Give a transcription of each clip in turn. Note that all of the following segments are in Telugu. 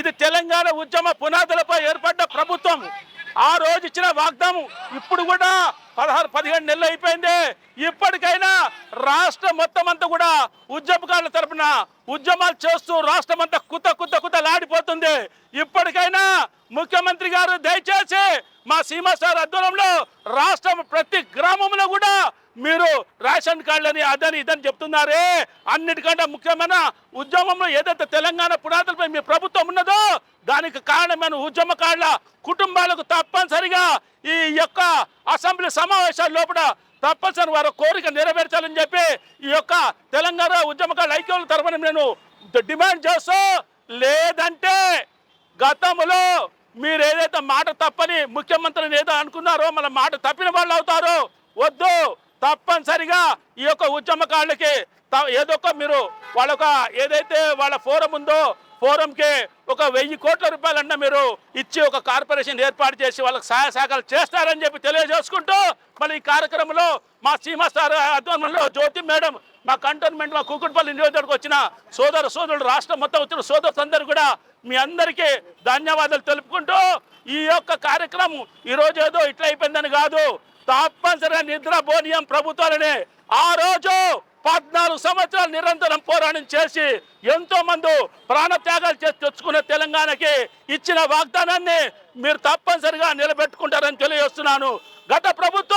ఇది తెలంగాణ ఉద్యమ పునాదులపై ఏర్పడ్డ ప్రభుత్వం. ఆ రోజు ఇచ్చిన వాగ్దానం ఇప్పుడు కూడా పదహారు పదిహేడు నెలలు అయిపోయింది. ఇప్పటికైనా రాష్ట్రం మొత్తం అంతా కూడా ఉద్యమకారుల తరపున ఉద్యమాలు చేస్తూ రాష్ట్రం అంతా కుత కుత కుత లాడిపోతుంది. ఇప్పటికైనా ముఖ్యమంత్రి గారు దయచేసి మా సీమ సార్ ఆధ్వర్యంలో రాష్ట్రం ప్రతి గ్రామంలో కూడా మీరు రేషన్ కార్డులని అదని ఇదని చెప్తున్నారే. అన్నిటికంటే ముఖ్యమైన ఉద్యమంలో ఏదైతే తెలంగాణ పునాదులపై మీ ప్రభుత్వం ఉన్నదో దానికి కారణమైన ఉద్యమకారుల కుటుంబాలకు తప్పనిసరిగా ఈ యొక్క అసెంబ్లీ సమావేశాల లోపల తప్పనిసరి వారి కోరిక నెరవేర్చాలని చెప్పి ఈ యొక్క తెలంగాణ ఉద్యమకారుల ఐక్యుల తరఫున నేను డిమాండ్ చేస్తూ లేదంటే గతంలో మీరు ఏదైతే మాట తప్పని ముఖ్యమంత్రిని ఏదో అనుకున్నారో మన మాట తప్పిన వాళ్ళు అవుతారు వద్దు. తప్పనిసరిగా ఈ యొక్క ఉద్యమకారులకి ఏదొక ఏదో ఒక మీరు వాళ్ళొక ఏదైతే వాళ్ళ ఫోరం ఉందో ఫోరంకి ఒక వెయ్యి కోట్ల రూపాయలన్నా మీరు ఇచ్చి ఒక కార్పొరేషన్ ఏర్పాటు చేసి వాళ్ళకి సహాయ సహకారాలు చేస్తారని చెప్పి తెలియజేసుకుంటూ మళ్ళీ ఈ కార్యక్రమంలో మా సీమా సార్ ఆధ్వర్యంలో జ్యోతి మేడం మా కంటోన్మెంట్ మా కూకుట్పల్లి నియోజకవర్గం వచ్చిన సోదర సోదరుడు రాష్ట్రం మొత్తం వచ్చిన సోదరులు అందరూ కూడా మీ అందరికీ ధన్యవాదాలు తెలుపుకుంటూ ఈ యొక్క కార్యక్రమం ఈ ఏదో ఇట్లా అయిపోయిందని కాదు. తప్పనిసరిగా నిద్రపోనీయం ప్రభుత్వాలనే ఆ రోజు పద్నాలుగు సంవత్సరాలు నిరంతరం పోరాటం చేసి ఎంతో మంది ప్రాణత్యాగాలు చేసి తెచ్చుకున్న తెలంగాణకి ఇచ్చిన వాగ్దానాన్ని మీరు తప్పనిసరిగా నిలబెట్టుకుంటారని తెలియజేస్తున్నాను. గత ప్రభుత్వం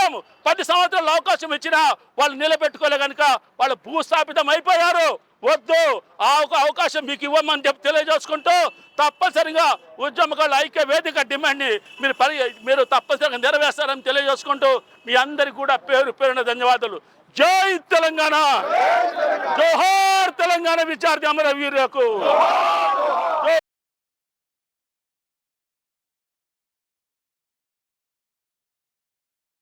పది సంవత్సరాలు అవకాశం ఇచ్చినా వాళ్ళు నిలబెట్టుకోలే కనుక వాళ్ళు భూస్థాపితం అయిపోయారు. వద్దు. ఆ ఒక అవకాశం మీకు ఇవ్వమని చెప్పి తెలియజేసుకుంటూ తప్పనిసరిగా ఉద్యమకాల ఐక్య వేదిక డిమాండ్ని మీరు పరి మీరు తప్పనిసరిగా నెరవేర్స్తారని తెలియజేసుకుంటూ మీ అందరికీ కూడా పేరు పేరున ధన్యవాదాలు. జై తెలంగాణ! జోహార్ తెలంగాణ విద్యార్థి అమరవీరులకు.